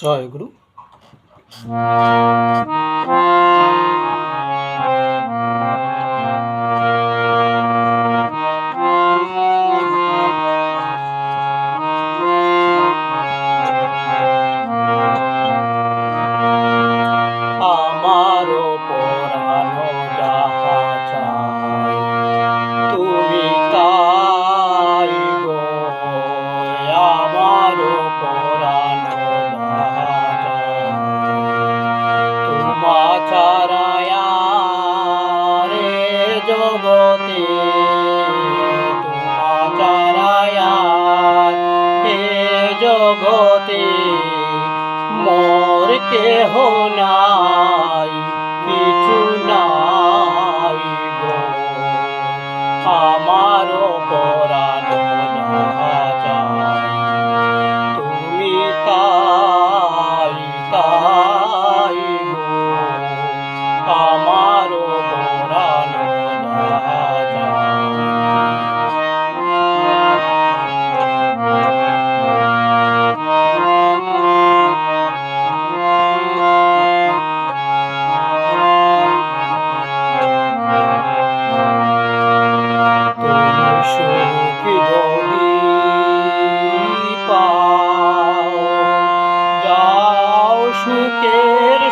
জয় গুরু। জগতে তোমাচারায়া হে জগতে মোর কেহ নাই।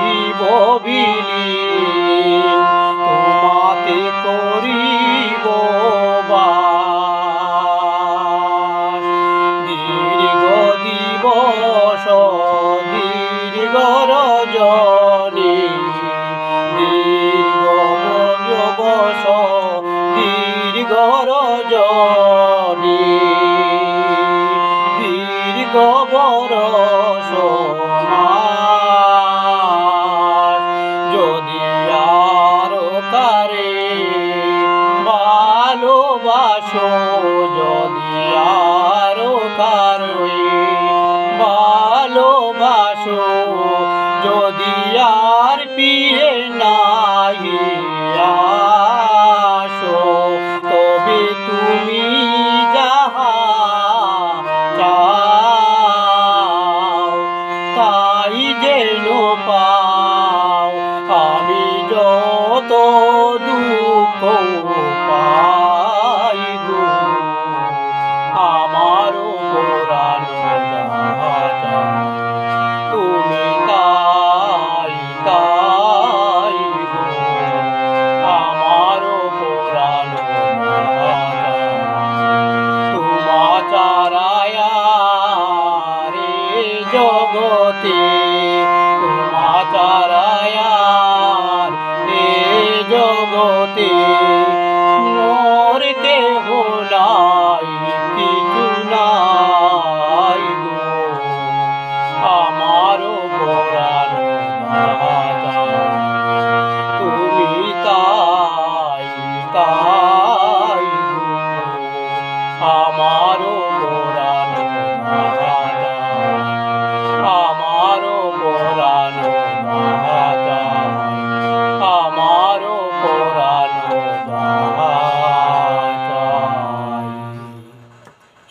করিব বিলীন তোমাতে করিব দীর্ঘ দিবস দীর্ঘ রজনী দীর্ঘ বস দীর্ঘ রজনী দীর্ঘ আসো যদি আর পিয়ে নাই আসো তবে তুমি যাহা তাই যে পা জগতে